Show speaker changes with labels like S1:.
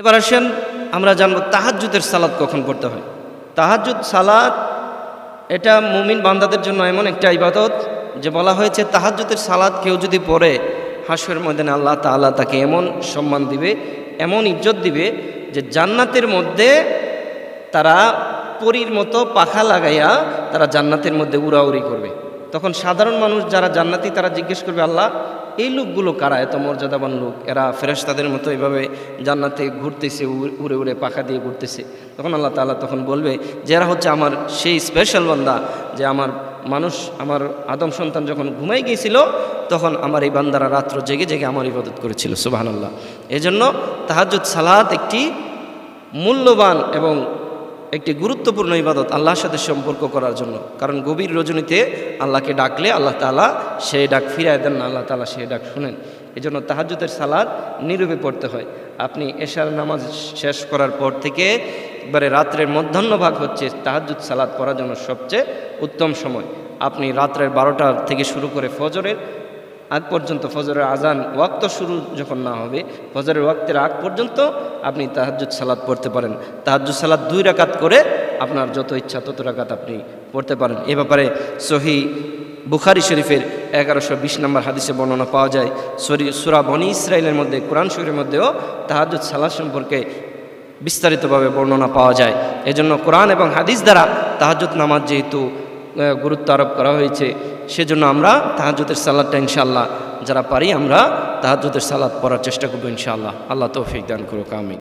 S1: এবার আসেন, আমরা জানব তাহাজ্জুদের সালাদ কখন পড়তে হয়। তাহাজ্জুদ সালাদ এটা মুমিন বান্দাদের জন্য এমন একটা ইবাদত যে বলা হয়েছে, তাহাজ্জুদের সালাদ কেউ যদি পড়ে হাসর ময়দানে আল্লাহ তাআলা তাকে এমন সম্মান দিবে, এমন ইজ্জত দিবে যে জান্নাতের মধ্যে তারা পরীর মতো পাখা লাগাইয়া তারা জান্নাতের মধ্যে উড়াউড়ি করবে। তখন সাধারণ মানুষ যারা জান্নাতি, তারা জিজ্ঞেস করবে, আল্লাহ, এই লোকগুলো কারা? এত মর্যাদাবান লোক। এরা ফেরেশতাদের মতো এভাবে জান্নাতে ঘুরতেছে, উড়ে- উড়ে পাখা দিয়ে ঘুরতেছে। তখন আল্লাহ তাআলা তখন বলবে, যে এরা হচ্ছে আমার সেই স্পেশাল বান্দা, যে আমার মানুষ, আমার আদম সন্তান যখন ঘুমাই গিয়েছিল, তখন আমার এই বান্দারা রাত্র জেগে জেগে আমার ইবাদত করেছিল। সুবহানাল্লাহ। এজন্য তাহাজ্জুদ সালাত একটি মূল্যবান এবং একটি গুরুত্বপূর্ণ ইবাদত আল্লাহর সাথে সম্পর্ক করার জন্য। কারণ গভীর রজনীতে আল্লাহকে ডাকলে আল্লাহ তাআলা সেই ডাক ফিরায় দেন না, আল্লাহ তালা সেই ডাক শুনেন। এই জন্য তাহাজুদের সালাদ নীরবে পড়তে হয়। আপনি এশার নামাজ শেষ করার পর থেকে একবারে রাত্রের মধ্যাহ্ন ভাগ হচ্ছে তাহাজুদ সালাদ পড়ার জন্য সবচেয়ে উত্তম সময়। আপনি রাত্রের বারোটা থেকে শুরু করে ফজরের আগ পর্যন্ত ফজরের আজান ওয়াক্ত শুরু যখন না হবে, ফজরের ওয়াক্তের আগ পর্যন্ত আপনি তাহাজ্জুদ সালাদ পড়তে পারেন। তাহাজ্জুদ সালাদ দুই রাকাত করে আপনার যত ইচ্ছা তত রাকাত আপনি পড়তে পারেন। এ ব্যাপারে সহি বুখারি শরীফের এগারোশো বিশ নম্বর হাদিসে বর্ণনা পাওয়া যায়। সরি, সুরা বনি ইসরায়েলের মধ্যে, কোরআন শরীফের মধ্যেও তাহাজ্জুদ সালাদ সম্পর্কে বিস্তারিতভাবে বর্ণনা পাওয়া যায়। এজন্য কোরআন এবং হাদিস দ্বারা তাহাজ্জুদ নামাজ যেহেতু গুরুত্ব আরোপ করা হয়েছে সেজন্য আমরা তাহাজুদের সালাদটা ইনশাল্লাহ যারা পারি আমরা তাহাজুদের সালাদ পড়ার চেষ্টা করব ইনশাআল্লাহ। আল্লাহ তৌফিক দান করুক আমি